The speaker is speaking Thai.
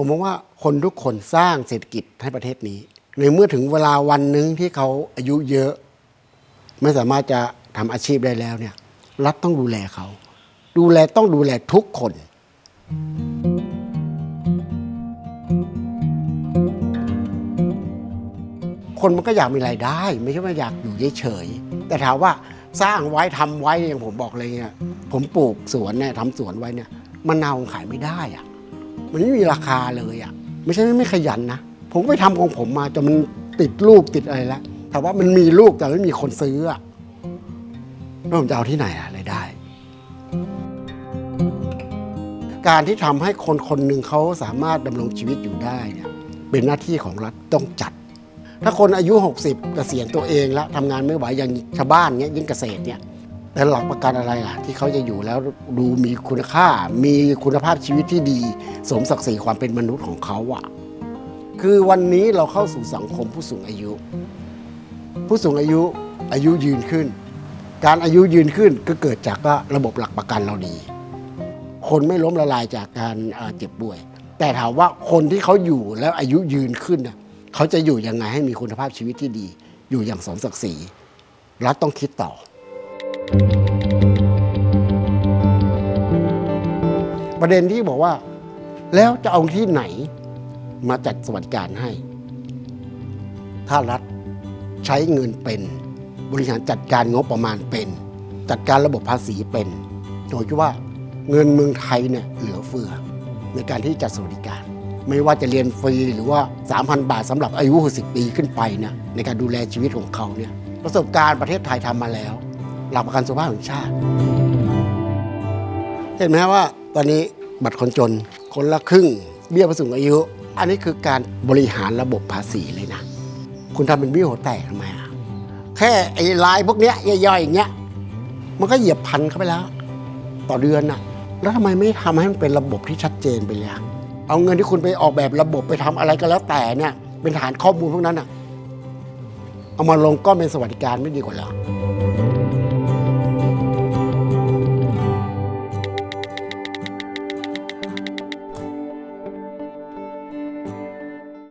ผมมองว่าคนทุกคนสร้างเศรษฐกิจให้ประเทศนี้ในเมื่อถึงเวลาวันหนึ่งที่เขาอายุเยอะ ไม่สามารถจะทำอาชีพได้แล้วเนี่ย รัฐต้องดูแลเขา ดูแลต้องดูแลทุกคน คนมันก็อยากมีรายได้ ไม่ใช่ว่าอยากอยู่เฉยๆแต่ถามว่าสร้างไว้ทำไว้อย่างผมบอกเลยเนี่ยผมปลูกสวนเนี่ยทำสวนไว้เนี่ยมะนาวขายไม่ได้อะ มันไม่มีราคาเลยอะไม่ใช่ไม่ขยันนะ ผมก็ไปทำของผมมาจนมันติดลูกติดอะไรแล้วแต่ว่ามันมีลูกแต่ไม่มีคนซื้ออะแล้วผมจะเอาที่ไหนอะรายได้ การที่ทำให้คนคนหนึ่งเขาสามารถดำรงชีวิตอยู่ได้เนี่ยเป็นหน้าที่ของรัฐต้องจัด ถ้าคนอายุ 60เกษียณตัวเองแล้วทำงานไม่ไหวอย่างชาวบ้านเนี้ยยิ่งเกษตรเนี่ย แต่หลักประกันอะไรล่ะ ที่เขาจะอยู่แล้วดูมีคุณค่า มีคุณภาพชีวิตที่ดี สมศักดิ์ศรีความเป็นมนุษย์ของเขาอะคือวันนี้เราเข้าสู่สังคมผู้สูงอายุ ผู้สูงอายุอายุยืนขึ้น การอายุยืนขึ้นก็เกิดจากว่าระบบหลักประกันเราดี คนไม่ล้มละลายจากการเจ็บป่วย แต่ถามว่าคนที่เขาอยู่แล้วอายุยืนขึ้นน่ะเขาจะอยู่ยังไงให้มีคุณภาพชีวิตที่ดี อยู่อย่างสมศักดิ์ศรีรัฐต้องคิดต่อ ประเด็นที่บอกว่า แล้วจะเอาที่ไหนมาจัดสวัสดิการให้ ถ้ารัฐใช้เงินเป็น บริหารจัดการงบประมาณเป็น จัดการระบบภาษีเป็นโดยที่ว่าเงินเมืองไทยเนี่ยเหลือเฟือในการที่จัดสวัสดิการ ไม่ว่าจะเรียนฟรีหรือว่า 3,000 บาทสำหรับอายุ 60 ปีขึ้นไปเนี่ยในการดูแลชีวิตของเขาเนี่ยประสบการณ์ประเทศไทยทำมาแล้ว หลักประกันสุขภาพแห่งชาติ เห็นไหมว่าตอนนี้บัตรคนจนคนละครึ่ง เบี้ยผู้สูงอายุ อันนี้คือการบริหารระบบภาษีเลยนะ คุณทำเป็นเบี้ยหัวแตกทำไมอะแค่ไอ้ลายพวกเนี้ยย่อยๆอย่างเงี้ยมันก็เหยียบพันเข้าไปแล้ว ต่อเดือนน่ะ แล้วทำไมไม่ทำให้มันเป็นระบบที่ชัดเจนไปเลยเอาเงินที่คุณไปออกแบบระบบไปทำอะไรก็แล้วแต่เนี่ย เป็นฐานข้อมูลพวกนั้นน่ะเอามาลงก็เป็นสวัสดิการไม่ดีกว่าหรอ